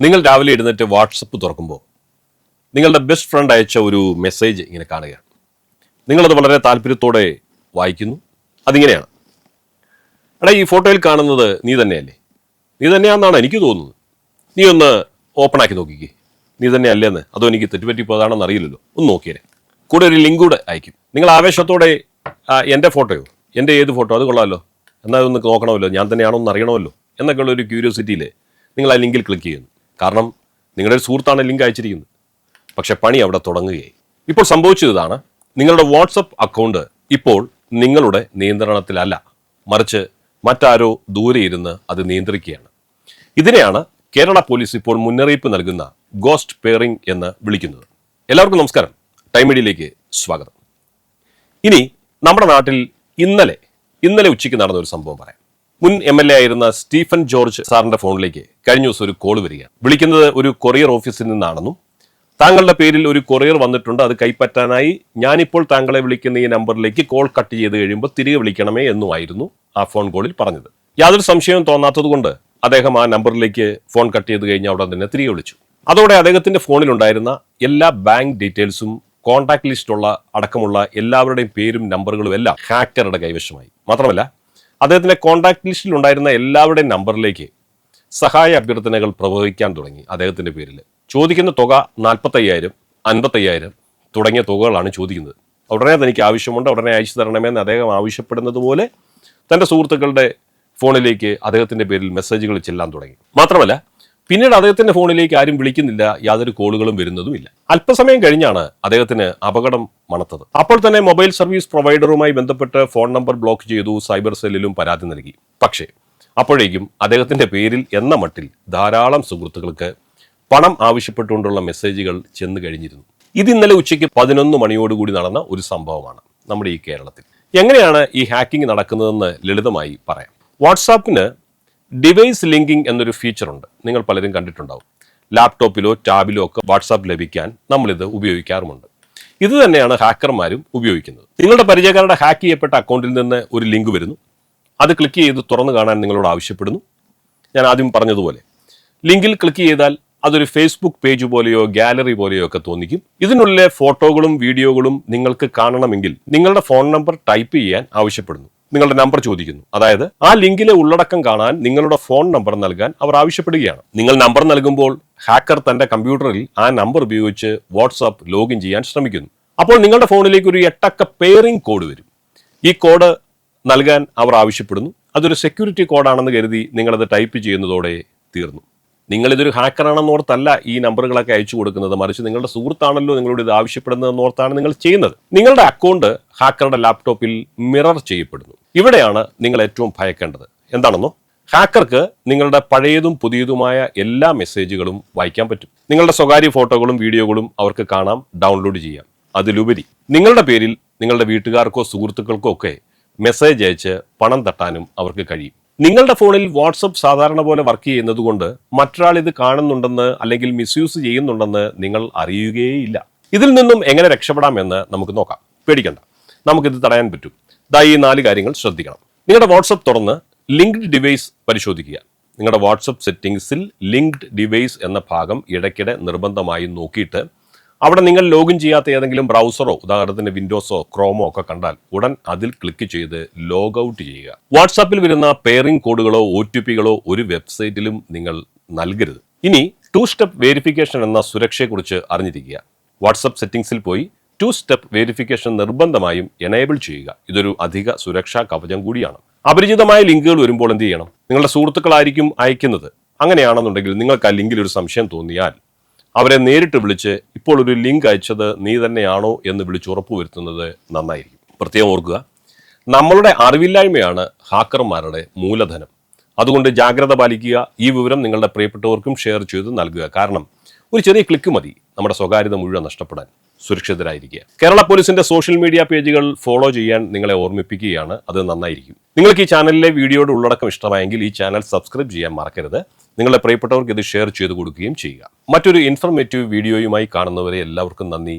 നിങ്ങൾ രാവിലെ ഇരുന്നിട്ട് വാട്സപ്പ് തുറക്കുമ്പോൾ നിങ്ങളുടെ ബെസ്റ്റ് ഫ്രണ്ട് അയച്ച ഒരു മെസ്സേജ് ഇങ്ങനെ കാണുകയാണ് നിങ്ങളത് വളരെ താല്പര്യത്തോടെ വായിക്കുന്നു. അതിങ്ങനെയാണ്. എടാ ഈ ഫോട്ടോയിൽ കാണുന്നത് നീ തന്നെയല്ലേ? നീ തന്നെയാണെന്നാണ് എനിക്ക് തോന്നുന്നത്. നീ ഒന്ന് ഓപ്പൺ ആക്കി നോക്കിക്കേ. നീ തന്നെ അല്ലേന്ന് അതോ എനിക്ക് തെറ്റുപറ്റിപ്പോയതാണെന്ന് അറിയില്ലല്ലോ. ഒന്ന് നോക്കിയേ. കൂടെ ഒരു ലിങ്ക് കൂടെ അയക്കും. നിങ്ങൾ ആവേശത്തോടെ എന്റെ ഫോട്ടോയോ എന്റെ ഏത് ഫോട്ടോ അത് കൊള്ളാമല്ലോ എന്നാൽ ഒന്ന് നോക്കണമല്ലോ. ഞാൻ തന്നെയാണോ എന്ന് അറിയണമല്ലോ. എന്നൊക്കെയുള്ള ഒരു ക്യൂരിയോസിറ്റിയിൽ നിങ്ങൾ ആ ലിങ്കിൽ ക്ലിക്ക് ചെയ്യുന്നു. കാരണം നിങ്ങളുടെ ഒരു സുഹൃത്താണ് ലിങ്ക് അയച്ചിരിക്കുന്നത്. പക്ഷെ പണി അവിടെ തുടങ്ങുകയായി. ഇപ്പോൾ സംഭവിച്ചത് ഇതാണ്. നിങ്ങളുടെ വാട്സപ്പ് അക്കൗണ്ട് ഇപ്പോൾ നിങ്ങളുടെ നിയന്ത്രണത്തിലല്ല. മറിച്ച് മറ്റാരോ ദൂരെ ഇരുന്ന് അത് നിയന്ത്രിക്കുകയാണ്. ഇതിനെയാണ് കേരള പോലീസ് ഇപ്പോൾ മുന്നറിയിപ്പ് നൽകുന്ന ഗോസ്റ്റ് പെയറിംഗ് എന്ന് വിളിക്കുന്നത്. എല്ലാവർക്കും നമസ്കാരം. ടൈം മീഡിയയിലേക്ക് സ്വാഗതം. ഇനി നമ്മുടെ നാട്ടിൽ ഇന്നലെ ഇന്നലെ ഉച്ചയ്ക്ക് നടന്ന ഒരു സംഭവം പറയാം. മുൻ എം എൽ എ ആയിരുന്ന സ്റ്റീഫൻ ജോർജ് സാറിന്റെ ഫോണിലേക്ക് കഴിഞ്ഞ ദിവസം ഒരു കോൾ വരിക വിളിക്കുന്നത് ഒരു കൊറിയർ ഓഫീസിൽ നിന്നാണെന്നും താങ്കളുടെ പേരിൽ ഒരു കൊറിയർ വന്നിട്ടുണ്ട് അത് കൈപ്പറ്റാനായി ഞാനിപ്പോൾ താങ്കളെ വിളിക്കുന്ന ഈ നമ്പറിലേക്ക് കോൾ കട്ട് ചെയ്ത് കഴിയുമ്പോൾ തിരികെ വിളിക്കണമേ എന്നുമായിരുന്നു ആ ഫോൺ കോളിൽ പറഞ്ഞത്. യാതൊരു സംശയവും തോന്നാത്തതുകൊണ്ട് അദ്ദേഹം ആ നമ്പറിലേക്ക് ഫോൺ കട്ട് ചെയ്ത് കഴിഞ്ഞ അവിടെ തന്നെ തിരികെ വിളിച്ചു. അതോടെ അദ്ദേഹത്തിന്റെ ഫോണിലുണ്ടായിരുന്ന എല്ലാ ബാങ്ക് ഡീറ്റെയിൽസും കോൺടാക്ട് ലിസ്റ്റുള്ള അടക്കമുള്ള എല്ലാവരുടെയും പേരും നമ്പറുകളും എല്ലാം ഹാക്കറുടെ കൈവശമായി. മാത്രമല്ല അദ്ദേഹത്തിന്റെ കോൺടാക്ട് ലിസ്റ്റിൽ ഉണ്ടായിരുന്ന എല്ലാവരുടെയും നമ്പറിലേക്ക് സഹായ അഭ്യർത്ഥനകൾ പ്രവഹിക്കാൻ തുടങ്ങി അദ്ദേഹത്തിന്റെ പേരിൽ. ചോദിക്കുന്ന തുക നാൽപ്പത്തയ്യായിരം അൻപത്തയ്യായിരം തുടങ്ങിയ തുകകളാണ് ചോദിക്കുന്നത്. ഉടനെ തനിക്ക് ആവശ്യമുണ്ട് ഉടനെ അയച്ചു തരണമെന്ന് അദ്ദേഹം ആവശ്യപ്പെടുന്നത് പോലെ തന്റെ സുഹൃത്തുക്കളുടെ ഫോണിലേക്ക് അദ്ദേഹത്തിന്റെ പേരിൽ മെസ്സേജുകൾ ചെല്ലാൻ തുടങ്ങി. മാത്രമല്ല പിന്നീട് അദ്ദേഹത്തിന്റെ ഫോണിലേക്ക് ആരും വിളിക്കുന്നില്ല യാതൊരു കോളുകളും വരുന്നതുമില്ല. അല്പസമയം കഴിഞ്ഞാണ് അദ്ദേഹത്തിന് അപകടം മണത്തത്. അപ്പോൾ തന്നെ മൊബൈൽ സർവീസ് പ്രൊവൈഡറുമായി ബന്ധപ്പെട്ട് ഫോൺ നമ്പർ ബ്ലോക്ക് ചെയ്തു സൈബർ സെല്ലിലും പരാതി നൽകി. പക്ഷേ അപ്പോഴേക്കും അദ്ദേഹത്തിന്റെ പേരിൽ എന്ന മട്ടിൽ ധാരാളം സുഹൃത്തുക്കൾക്ക് പണം ആവശ്യപ്പെട്ടുകൊണ്ടുള്ള മെസ്സേജുകൾ ചെന്ന് കഴിഞ്ഞിരുന്നു. ഇത് ഇന്നലെ ഉച്ചയ്ക്ക് പതിനൊന്ന് മണിയോടുകൂടി നടന്ന ഒരു സംഭവമാണ് നമ്മുടെ ഈ കേരളത്തിൽ. എങ്ങനെയാണ് ഈ ഹാക്കിംഗ് നടക്കുന്നതെന്ന് ലളിതമായി പറയാം. വാട്സാപ്പിന് ഡിവൈസ് ലിങ്കിങ് എന്നൊരു ഫീച്ചറുണ്ട്. നിങ്ങൾ പലരും കണ്ടിട്ടുണ്ടാവും. ലാപ്ടോപ്പിലോ ടാബിലോ ഒക്കെ വാട്സാപ്പ് ലഭിക്കാൻ നമ്മളിത് ഉപയോഗിക്കാറുമുണ്ട്. ഇത് തന്നെയാണ് ഹാക്കർമാരും ഉപയോഗിക്കുന്നത്. നിങ്ങളുടെ പരിചയക്കാരുടെ ഹാക്ക് ചെയ്യപ്പെട്ട അക്കൗണ്ടിൽ നിന്ന് ഒരു ലിങ്ക് വരുന്നു. അത് ക്ലിക്ക് ചെയ്ത് തുറന്നു കാണാൻ നിങ്ങളോട് ആവശ്യപ്പെടുന്നു. ഞാൻ ആദ്യം പറഞ്ഞതുപോലെ ലിങ്കിൽ ക്ലിക്ക് ചെയ്താൽ അതൊരു ഫേസ്ബുക്ക് പേജ് പോലെയോ ഗാലറി പോലെയോ ഒക്കെ തോന്നിക്കും. ഇതിനുള്ളിലെ ഫോട്ടോകളും വീഡിയോകളും നിങ്ങൾക്ക് കാണണമെങ്കിൽ നിങ്ങളുടെ ഫോൺ നമ്പർ ടൈപ്പ് ചെയ്യാൻ ആവശ്യപ്പെടുന്നു. നിങ്ങളുടെ നമ്പർ ചോദിക്കുന്നു. അതായത് ആ ലിങ്കിലെ ഉള്ളടക്കം കാണാൻ നിങ്ങളുടെ ഫോൺ നമ്പർ നൽകാൻ അവർ ആവശ്യപ്പെടുകയാണ്. നിങ്ങൾ നമ്പർ നൽകുമ്പോൾ ഹാക്കർ തന്റെ കമ്പ്യൂട്ടറിൽ ആ നമ്പർ ഉപയോഗിച്ച് വാട്സാപ്പ് ലോഗിൻ ചെയ്യാൻ ശ്രമിക്കുന്നു. അപ്പോൾ നിങ്ങളുടെ ഫോണിലേക്ക് ഒരു എട്ടക്ക പെയറിംഗ് കോഡ് വരും. ഈ കോഡ് നൽകാൻ അവർ ആവശ്യപ്പെടുന്നു. അതൊരു സെക്യൂരിറ്റി കോഡാണെന്ന് കരുതി നിങ്ങളത് ടൈപ്പ് ചെയ്യുന്നതോടെ തീർന്നു. നിങ്ങൾ ഇതൊരു ഹാക്കറാണെന്ന് ഓർത്തല്ല ഈ നമ്പറുകളൊക്കെ അയച്ചു കൊടുക്കുന്നത്. മറിച്ച് നിങ്ങളുടെ സുഹൃത്താണല്ലോ നിങ്ങളോട് ഇത് ആവശ്യപ്പെടുന്നതെന്ന് ഓർത്താണ് നിങ്ങൾ ചെയ്യുന്നത്. നിങ്ങളുടെ അക്കൗണ്ട് ഹാക്കറുടെ ലാപ്ടോപ്പിൽ മിറർ ചെയ്യപ്പെടുന്നു. ഇവിടെയാണ് നിങ്ങൾ ഏറ്റവും ഭയക്കേണ്ടത്. എന്താണെന്നോ? ഹാക്കർക്ക് നിങ്ങളുടെ പഴയതും പുതിയതുമായ എല്ലാ മെസ്സേജുകളും വായിക്കാൻ പറ്റും. നിങ്ങളുടെ സ്വകാര്യ ഫോട്ടോകളും വീഡിയോകളും അവർക്ക് കാണാം ഡൗൺലോഡ് ചെയ്യാം. അതിലുപരി നിങ്ങളുടെ പേരിൽ നിങ്ങളുടെ വീട്ടുകാർക്കോ സുഹൃത്തുക്കൾക്കോ ഒക്കെ മെസ്സേജ് അയച്ച് പണം തട്ടാനും അവർക്ക് കഴിയും. നിങ്ങളുടെ ഫോണിൽ വാട്സപ്പ് സാധാരണ പോലെ വർക്ക് ചെയ്യുന്നതുകൊണ്ട് മറ്റൊരാൾ ഇത് കാണുന്നുണ്ടെന്ന് അല്ലെങ്കിൽ മിസ്യൂസ് ചെയ്യുന്നുണ്ടെന്ന് നിങ്ങൾ അറിയുകയേയില്ല. ഇതിൽ നിന്നും എങ്ങനെ രക്ഷപ്പെടാമെന്ന് നമുക്ക് നോക്കാം. പേടിക്കണ്ട. നമുക്കിത് തടയാൻ പറ്റും. ദാ ഈ നാല് കാര്യങ്ങൾ ശ്രദ്ധിക്കണം. നിങ്ങളുടെ വാട്സപ്പ് തുറന്ന് ലിങ്ക്ഡ് ഡിവൈസ് പരിശോധിക്കുക. നിങ്ങളുടെ വാട്സപ്പ് സെറ്റിംഗ്സിൽ ലിങ്ക്ഡ് ഡിവൈസ് എന്ന ഭാഗം ഇടയ്ക്കിടെ നിർബന്ധമായി നോക്കിയിട്ട് അവിടെ നിങ്ങൾ ലോഗിൻ ചെയ്യാത്ത ഏതെങ്കിലും ബ്രൗസറോ ഉദാഹരണത്തിന് വിൻഡോസോ ക്രോമോ ഒക്കെ കണ്ടാൽ ഉടൻ അതിൽ ക്ലിക്ക് ചെയ്ത് ലോഗ് ഔട്ട് ചെയ്യുക. വാട്സാപ്പിൽ വരുന്ന പെയറിംഗ് കോഡുകളോ ഒ ടി പികളോ ഒരു വെബ്സൈറ്റിലും നിങ്ങൾ നൽകരുത്. ഇനി ടു സ്റ്റെപ്പ് വെരിഫിക്കേഷൻ എന്ന സുരക്ഷയെക്കുറിച്ച് അറിഞ്ഞിരിക്കുക. വാട്സപ്പ് സെറ്റിംഗ്സിൽ പോയി ടു സ്റ്റെപ്പ് വെരിഫിക്കേഷൻ നിർബന്ധമായും എനേബിൾ ചെയ്യുക. ഇതൊരു അധിക സുരക്ഷാ കവചം കൂടിയാണ്. അപരിചിതമായ ലിങ്കുകൾ വരുമ്പോൾ എന്ത് ചെയ്യണം? നിങ്ങളുടെ സുഹൃത്തുക്കളായിരിക്കും അയക്കുന്നത്. അങ്ങനെയാണെന്നുണ്ടെങ്കിൽ നിങ്ങൾക്ക് ആ ലിങ്കിൽ ഒരു സംശയം തോന്നിയാൽ അവരെ നേരിട്ട് വിളിച്ച് ഇപ്പോൾ ഒരു ലിങ്ക് അയച്ചത് നീ തന്നെയാണോ എന്ന് വിളിച്ച് ഉറപ്പുവരുത്തുന്നത് നന്നായിരിക്കും. പ്രത്യേകം ഓർക്കുക നമ്മളുടെ അറിവില്ലായ്മയാണ് ഹാക്കർമാരുടെ മൂലധനം. അതുകൊണ്ട് ജാഗ്രത പാലിക്കുക ഈ വിവരം നിങ്ങളുടെ പ്രിയപ്പെട്ടവർക്കും ഷെയർ ചെയ്ത് നൽകുക. കാരണം ഒരു ചെറിയ ക്ലിക്ക് മതി നമ്മുടെ സ്വകാര്യത മുഴുവൻ നഷ്ടപ്പെടാൻ. സുരക്ഷിതരായിരിക്കുക. കേരള പോലീസിന്റെ സോഷ്യൽ മീഡിയ പേജുകൾ ഫോളോ ചെയ്യാൻ നിങ്ങളെ ഓർമ്മിപ്പിക്കുകയാണ്. അത് നന്നായിരിക്കും. നിങ്ങൾക്ക് ഈ ചാനലിലെ വീഡിയോയുടെ ഉള്ളടക്കം ഇഷ്ടമായെങ്കിൽ ഈ ചാനൽ സബ്സ്ക്രൈബ് ചെയ്യാൻ മറക്കരുത്. നിങ്ങളുടെ പ്രിയപ്പെട്ടവർക്ക് ഇത് ഷെയർ ചെയ്തു കൊടുക്കുകയും ചെയ്യുക. മറ്റൊരു ഇൻഫർമേറ്റീവ് വീഡിയോയുമായി കാണുന്നവരെ എല്ലാവർക്കും നന്ദി.